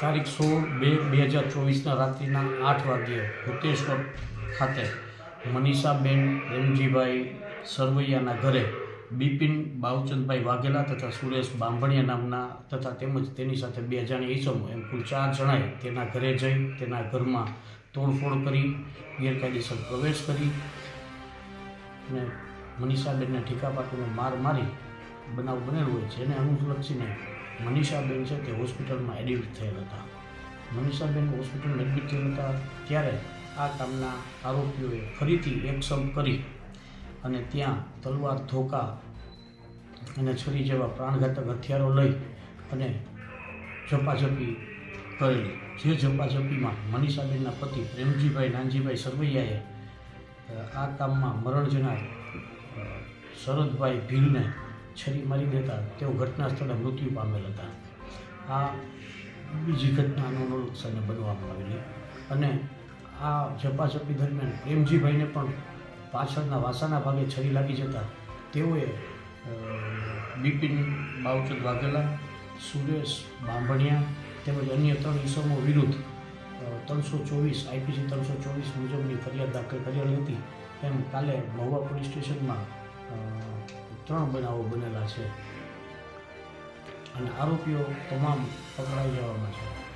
તારીખ સોળ બે બે હજાર ચોવીસના રાત્રિના આઠ વાગ્યે ભૂતેશ્વર ખાતે મનીષાબેન રેમજીભાઈ સરવૈયાના ઘરે બિપિન બાવચંદભાઈ વાઘેલા તથા સુરેશ બાંભણિયા નામના તથા તેમજ તેની સાથે બે અજાણી ઈસમો, એમ કુલ ચાર જણાએ તેના ઘરે જઈ તેના ઘરમાં તોડફોડ કરી, ગેરકાયદેસર પ્રવેશ કરી અને મનીષાબેનને ઠીકા પાટીનો માર મારી બનાવ બનેલો હોય છે. એને અનુલક્ષીને મનીષાબેન છે તે હોસ્પિટલમાં એડમિટ થયેલ હતા. મનીષાબેન હોસ્પિટલમાં એડમિટ થયેલ હતા ત્યારે આ કામના આરોપીઓએ ફરીથી એકસમ કરી અને ત્યાં તલવાર ધોકા અને છરી જેવા પ્રાણઘાતક હથિયારો લઈ અને ઝપાઝપી કરેલી. જે ઝપાઝપીમાં મનીષાબેનના પતિ પ્રેમજીભાઈ નાનજીભાઈ સરવૈયાએ આ કામમાં મરણ જનાર શરદભાઈ ભીલને છરી મારી દેતા તેઓ ઘટના સ્થળે મૃત્યુ પામેલ હતા. આ બીજી ઘટનાનું અનુલક્ષને બનવામાં આવેલી. અને આ ઝપાઝપી દરમિયાન પ્રેમજીભાઈને પણ પાછળના વાસાના ભાગે છરી લાગી જતા તેઓએ બિપિન બાવચંદ વાઘેલા, સુરેશ બાંભણિયા તેમજ અન્ય ત્રણ ઈસમો વિરુદ્ધ ત્રણસો ચોવીસ આઈપીસી ત્રણસો ચોવીસ મુજબની ફરિયાદ દાખલ કરેલી હતી. એમ કાલે મહુવા પોલીસ સ્ટેશનમાં ત્રણ બનાવો બનેલા છે. અને આરોપીઓ તમામ પકડાઈ જવામાં છે.